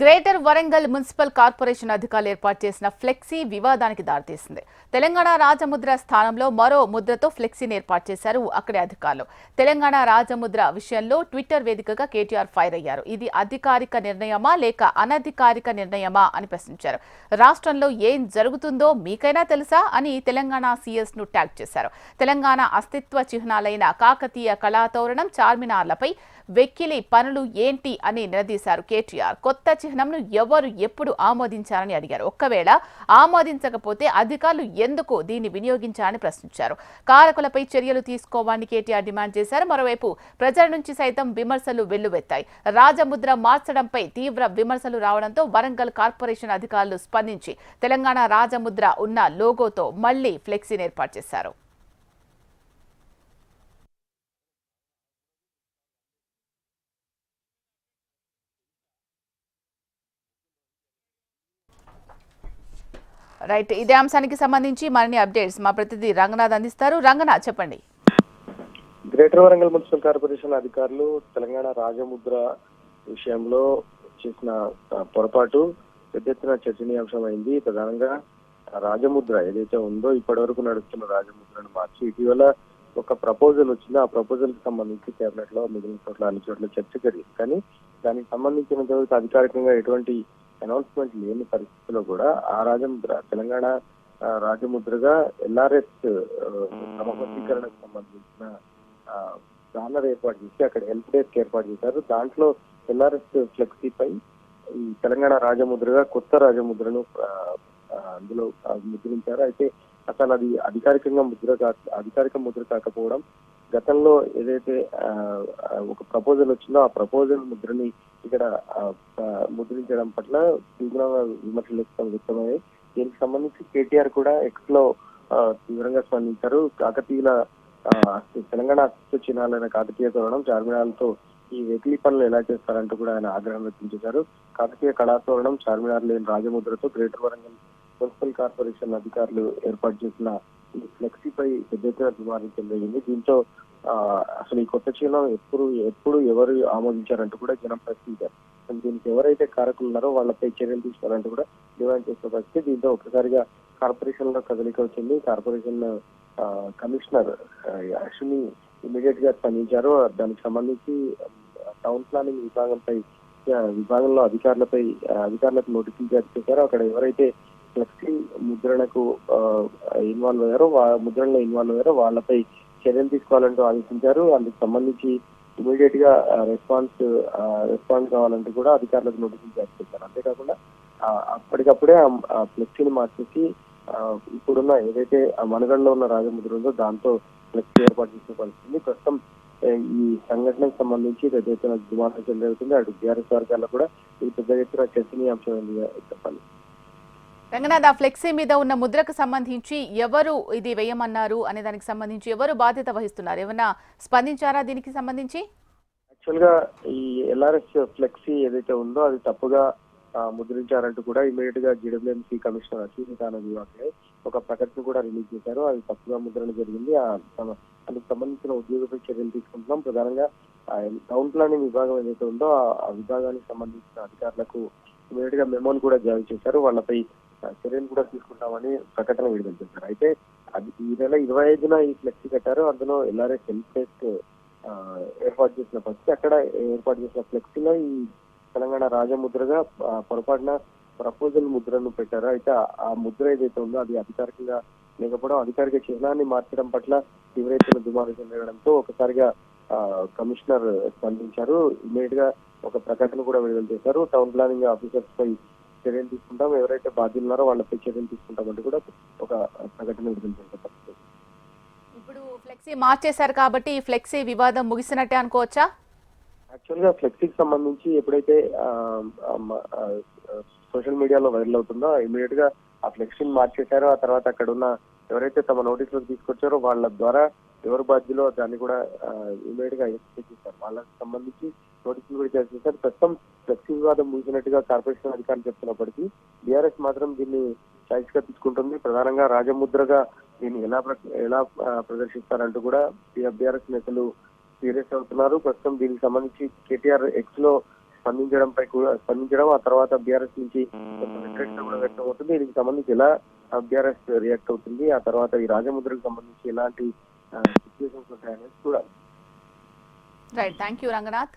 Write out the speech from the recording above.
Greater Warangal municipal corporation అధికారులు ఏర్పాటు చేసిన ఫ్లెక్సీ వివాదానికి దారితీసింది. తెలంగాణ రాజముద్ర స్థానంలో మరో ముద్రతో ఫ్లెక్సీని ఏర్పాటు చేశారు అక్కడి అధికారులు. తెలంగాణ రాజముద్ర విషయంలో ట్విట్టర్ వేదికగా కేటీఆర్ ఫైర్ అయ్యారు. ఇది అధికారిక నిర్ణయమా లేక అనధికారిక నిర్ణయమా అని ప్రశ్నించారు. రాష్ట్రంలో ఏం జరుగుతుందో మీకైనా తెలుసా అని తెలంగాణ సీఎస్ను ట్యాగ్ చేశారు. తెలంగాణ అస్తిత్వ చిహ్నాలైన కాకతీయ కళాతోరణం చార్మినార్లపై వెక్కిలి పనులు ఏంటి అని నిలదీశారు కేటీఆర్. కొత్త చిహ్నంను ఎవరు ఎప్పుడు ఆమోదించారని అడిగారు. ఒక్కవేళ ఆమోదించకపోతే అధికారులు ఎందుకు దీన్ని వినియోగించారని ప్రశ్నించారు. కారకులపై చర్యలు తీసుకోవాలని కేటీఆర్ డిమాండ్ చేశారు. మరోవైపు ప్రజల నుంచి సైతం విమర్శలు వెల్లువెత్తాయి. రాజముద్ర మార్చడంపై తీవ్ర విమర్శలు రావడంతో వరంగల్ కార్పొరేషన్ అధికారులు స్పందించి తెలంగాణ రాజముద్ర ఉన్న లోగోతో మళ్ళీ ఫ్లెక్సీని ఏర్పాటు చేశారు. రైట్ ఇదే అంశానికి సంబంధించి మరిన్ని అప్డేట్స్ మా ప్రతినిధి రంగనాథ్ అందిస్తారు. రంగనాథ్ చెప్పండి. గ్రేటర్ వరంగల్ మున్సిపల్ కార్పొరేషన్ అధికారులు తెలంగాణ రాజముద్ర విషయంలో చేసిన పొరపాటు పెద్ద ఎత్తున చర్చనీయాంశమైంది. ప్రధానంగా రాజముద్ర ఏదైతే ఉందో ఇప్పటి వరకు నడుస్తున్న రాజముద్రను మార్చి ఇటీవల ఒక ప్రపోజల్ వచ్చింది. ఆ ప్రపోజల్కి సంబంధించి కేబినెట్లో మిగిలిన చోట్ల అన్ని చోట్ల చర్చ జరిగింది. కానీ దానికి సంబంధించిన వరకు అధికారికంగా ఎటువంటి అనౌన్స్మెంట్ లేని పరిస్థితుల్లో కూడా ఆ రాజముద్ర తెలంగాణ రాజముద్రగా ఎల్ఆర్ఎస్ క్రమబద్ధీకరణకు సంబంధించిన బ్యానర్ ఏర్పాటు చేసి అక్కడ హెల్ప్ డెస్క్ ఏర్పాటు చేశారు. దాంట్లో ఎల్ఆర్ఎస్ ఫ్లెక్సీపై ఈ తెలంగాణ రాజముద్రగా కొత్త రాజముద్రను అందులో ముద్రించారు. అయితే అసలు అది అధికారికంగా ముద్ర కా అధికారిక ముద్ర కాకపోవడం గతంలో ఏదైతే ఆ, ఒక ప్రపోజల్ వచ్చిందో ఆ ప్రపోజల్ ముద్రని ఇక్కడ ముద్రించడం పట్ల తీవ్రంగా విమర్శలు వ్యక్తమయ్యాయి. దీనికి సంబంధించి కేటీఆర్ కూడా ఎక్స్లో తీవ్రంగా స్పందించారు. కాకతీయుల తెలంగాణ అస్తిత్వ చిహ్నాలైన కాకతీయ తోరణం చార్మినార్లతో ఈ వెకిలీ పనులు ఎలా చేస్తారంటూ కూడా ఆయన ఆగ్రహం వ్యక్తం చేశారు. కాకతీయ కళాతోరణం చార్మినార్ లేని రాజముద్రతో గ్రేటర్ వరంగల్ మున్సిపల్ కార్పొరేషన్ అధికారులు ఏర్పాటు చేసిన ఈ ఫ్లెక్సీపై పెద్ద ఎత్తున జరిగింది దీంతో అసలు ఈ కొత్త చీలం ఎప్పుడు ఎప్పుడు ఎవరు ఆమోదించారంటూ కూడా జనం ప్రశ్నించారు. దీనికి ఎవరైతే కారకులు ఉన్నారో వాళ్ళపై చర్యలు తీసుకోవాలంటూ కూడా డిమాండ్ చేసిన పరిస్థితి. దీంతో ఒక్కసారిగా కార్పొరేషన్లో కదలిక వచ్చింది. కార్పొరేషన్ కమిషనర్ అశ్విని ఇమీడియట్గా స్పందించారు. దానికి సంబంధించి టౌన్ ప్లానింగ్ విభాగంపై విభాగంలో అధికారులపై అధికారులకు నోటీసులు జారీ చేశారు. అక్కడ ఎవరైతే ఫ్లెక్సీ ముద్రణకు ఇన్వాల్వ్ అయ్యారో. వా- ముద్రణలో ఇన్వాల్వ్ అయ్యారో. వాళ్ళపై చర్యలు తీసుకోవాలంటూ ఆదేశించారు. అందుకు సంబంధించి ఇమీడియట్గా రెస్పాన్స్ రెస్పాన్స్ కావాలంటూ కూడా అధికారులకు నోటీసులు జారీ చేశారు. అంతేకాకుండా అప్పటికప్పుడే ఆ- ఫ్లెక్సీని మార్చేసి ఇప్పుడున్న ఏదైతే ఆ మనుగడలో ఉన్న రాజముద్ర ఉందో దాంతో ఫ్లెక్సీ ఏర్పాటు చేసిన పరిస్థితి. ప్రస్తుతం ఈ సంఘటనకు సంబంధించి పెద్ద ఎత్తున దుమారం జరుగుతుంది. అటు బీఆర్ఎస్ వర్గాల్లో కూడా ఇది పెద్ద ఎత్తున చర్చనీయాంశం చెప్పాలి. రంగనాథ్ ఆ ఫ్లెక్సీ మీద ఉన్న ముద్రకు సంబంధించి ఎవరు ఇది వేయమన్నారు అనే దానికి సంబంధించి ఎవరు బాధ్యత వహిస్తున్నారు? ఏమన్నా స్పందించారా దీనికి సంబంధించి? యాక్చువల్గా ఈ ఎల్ఆర్ఎస్ ఫ్లెక్సీ ఏదైతే ఉందో అది తప్పుగా ముద్రించారంటూ కూడా ఇమీడియట్గా జిడబ్ల్యూఎంసీ కమిషనర్ అశ్విని తానది ఒక ప్రకటన కూడా రిలీజ్ చేశారు. అది తప్పుగా ముద్రణ జరిగింది. అందుకు సంబంధించిన ఉద్యోగపై చర్యలు తీసుకుంటున్నాం. ప్రధానంగా టౌన్ ప్లానింగ్ విభాగం ఏదైతే ఉందో ఆ విభాగానికి సంబంధించిన అధికారులకు ఇమీడియట్గా మెమోలు కూడా జారీ చేశారు. వాళ్ళపై చర్యలు కూడా తీసుకుంటామని ప్రకటన విడుదల చేశారు. అయితే అది ఈ నెల ఇరవై ఐదున ఈ ఫ్లెక్సీ కట్టారు. అందులో ఎల్ఆర్ఎస్ హెల్త్ ఫెస్ట్ ఏర్పాటు చేసిన ఫస్ట్ అక్కడ ఏర్పాటు చేసిన ఫ్లెక్సీలో ఈ తెలంగాణ రాజముద్రగా పొరపాటున ప్రపోజల్ ముద్రను పెట్టారు. అయితే ఆ- ముద్ర ఏదైతే ఉందో అది అధికారికంగా లేకపోవడం అధికారిక చిహ్నాన్ని మార్చడం పట్ల తీవ్రమైన ఎత్తున దుమారం చెందడంతో ఒకసారిగా కమిషనర్ స్పందించారు. ఇమీడియట్గా ఒక ప్రకటన కూడా విడుదల చేశారు. టౌన్ ప్లానింగ్ ఆఫీసర్స్ పై చర్యలు తీసుకుంటాం. ఎవరైతే బాధ్యులు ఉన్నారో వాళ్ళపై చర్యలు తీసుకుంటామంటూ కూడా ఒక ప్రకటన విడుదల ఇప్పుడు ఫ్లెక్సీ మార్చేశారు కాబట్టి ఈ ఫ్లెక్సీ వివాదం ముగిసినట్టే అనుకోవచ్చా? యాక్చువల్గా ఫ్లెక్సీకి సంబంధించి ఎప్పుడైతే సోషల్ మీడియాలో వైరల్ అవుతుందో ఇమీడియట్గా ఆ ఫ్లెక్సీని మార్చేశారో. ఆ తర్వాత అక్కడ ఉన్న ఎవరైతే తమ నోటీసులకు తీసుకొచ్చారో వాళ్ళ ద్వారా ఎవరు బాధ్యులో దాన్ని కూడా ఇమీడియట్గా ఐడెంటిఫై చేశారు వాళ్ళకి సంబంధించి నోటీసులు కూడా జారీ చేశారు ప్రస్తుతం ఫ్లెక్సీ వివాదం ముగిసినట్టుగా కార్పొరేషన్ అధికారులు చెప్తున్నప్పటికీ బీఆర్ఎస్ మాత్రం దీన్ని చాయిస్గా తీసుకుంటుంది. ప్రధానంగా రాజముద్రగా దీన్ని ఎలా ప్ర- ఎలా ప్రదర్శిస్తారంటూ కూడా బీఆర్ఎస్ నేతలు సీరియస్ అవుతున్నారు. ప్రస్తుతం దీనికి సంబంధించి కేటీఆర్ ఎక్స్లో స్పందించడంపై కూడా స్పందించడం ఆ తర్వాత బీఆర్ఎస్ నుంచి వ్యతిరేకత కూడా వ్యక్తం అవుతుంది. దీనికి సంబంధించి ఎలా బీఆర్ఎస్ రియాక్ట్ అవుతుంది ఆ తర్వాత ఈ రాజముద్రకు సంబంధించి ఎలాంటి situations of damage to us. Right. Thank you, Ranganath.